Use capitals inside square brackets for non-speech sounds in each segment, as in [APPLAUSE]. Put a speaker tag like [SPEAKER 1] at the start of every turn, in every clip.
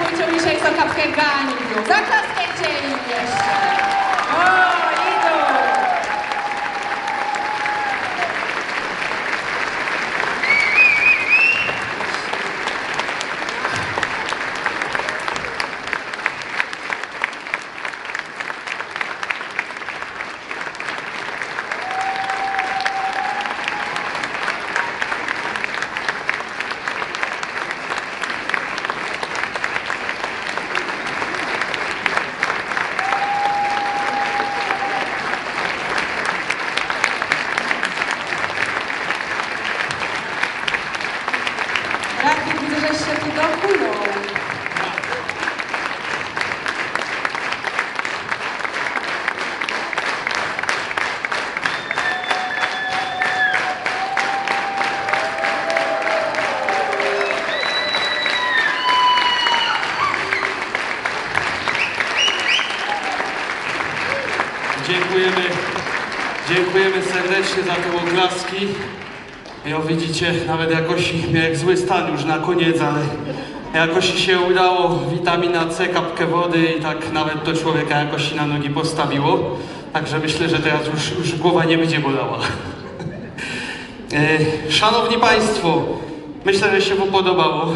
[SPEAKER 1] Dziękujcie dzisiaj za kapkę Ganiu. Zaklaskajcie im jeszcze. Brakują. Dziękujemy, dziękujemy serdecznie za te oklaski. Jak widzicie, nawet jakoś miałem zły stan już na koniec, ale jakoś się udało. Witamina C, kapkę wody i tak nawet to człowieka jakoś na nogi postawiło. Także myślę, że teraz już, już głowa nie będzie bolała. [LAUGHS] E, Szanowni Państwo, myślę, że się Wam podobało.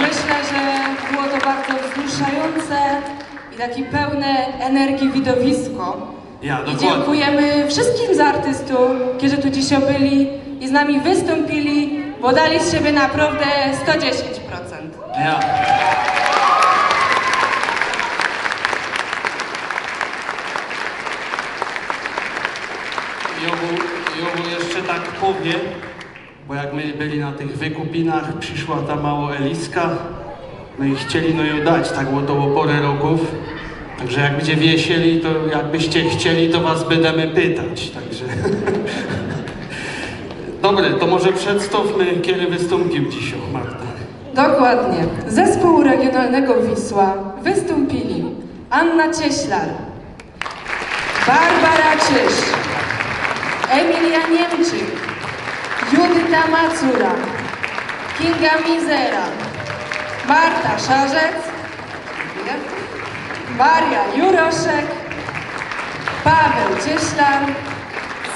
[SPEAKER 2] Myślę, że było to bardzo wzruszające i takie pełne energii widowisko.
[SPEAKER 1] Ja,
[SPEAKER 2] I
[SPEAKER 1] dokładnie.
[SPEAKER 2] dziękujemy wszystkim z artystów, którzy tu dzisiaj byli i z nami wystąpili, bo dali z siebie naprawdę 110%.
[SPEAKER 1] Ja. Jobu, Jobu jeszcze tak powie, bo jak my byli na tych wykupinach, przyszła ta mało Eliska, no i chcieli no ją dać, tak było to o porę roków. Także jak będzie wiesieli, to jakbyście chcieli, to was będziemy pytać, także... [LAUGHS] Dobre, to może przedstawmy, kiedy wystąpił dzisiaj Marta.
[SPEAKER 2] Dokładnie. Zespół regionalnego Wisła wystąpili Anna Cieślar, Barbara Czyż, Emilia Niemczyk, Judyta Macura, Kinga Mizera, Marta Szarzec, Maria Juroszek, Paweł Cieślar,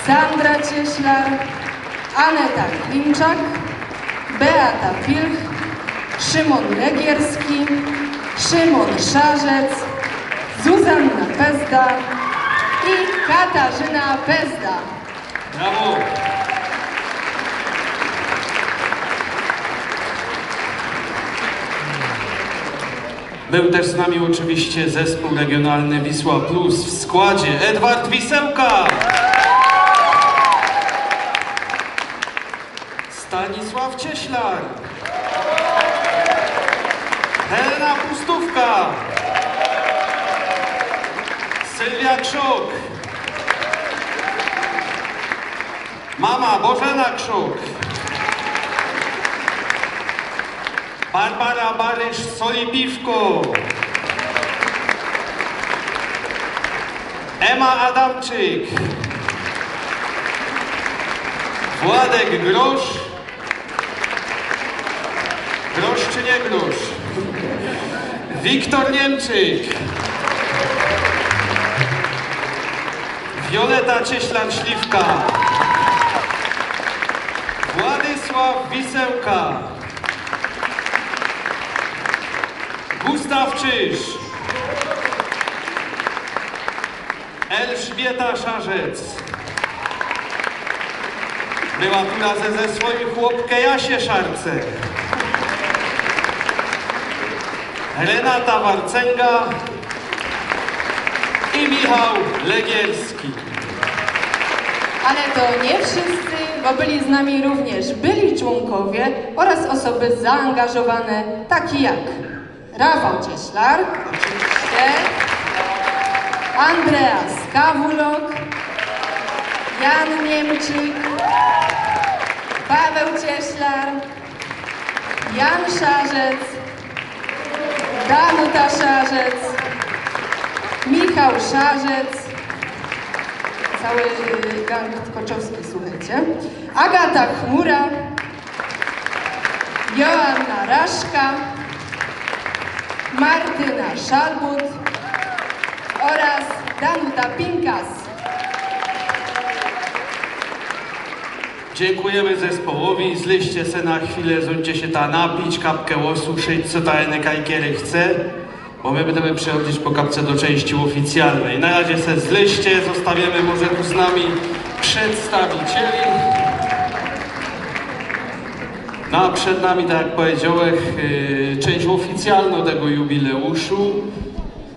[SPEAKER 2] Sandra Cieślar, Aneta Klimczak, Beata Wilch, Szymon Legierski, Szymon Szarzec, Zuzanna Pezda i Katarzyna Pezda.
[SPEAKER 1] Brawo! Był też z nami oczywiście zespół regionalny Wisła Plus w składzie Edward Wisełka, Stanisław Cieślar, Helena Pustówka, Sylwia Krzok, Mama Bożena Krzuk. Barbara Barysz Solipiwko. Ema Adamczyk. Władek Grosz. Grosz czy nie grosz? Wiktor Niemczyk. Wioleta Cieślar-Śliwka. Władysław Wisełka. Gustaw Czyż. Elżbieta Szarzec. Była tu razem ze swoim chłopkę Jasie Szarce. Renata Warcęga i Michał Legierski.
[SPEAKER 2] Ale to nie wszyscy, bo byli z nami również byli członkowie oraz osoby zaangażowane, takie jak Rafał Cieślar, oczywiście, Andreas Kawulok, Jan Niemczyk, Paweł Cieślar, Jan Szarzec, Danuta Szarzec, Michał Szarzec, cały y, gang tkoczowski, słuchajcie. Agata Chmura, Joanna Raszka, Martyna Szarbut oraz Danuta Pinkas.
[SPEAKER 1] Dziękujemy zespołowi. Zleście se na chwilę, ządzie się ta napić, kapkę osuszyć, co ta kajkiery chce, bo my będziemy przechodzić po kapce do części oficjalnej. Na razie se zleście, zostawiamy może tu z nami przedstawicieli. No a przed nami, tak jak powiedziałem, yy, część oficjalna tego jubileuszu.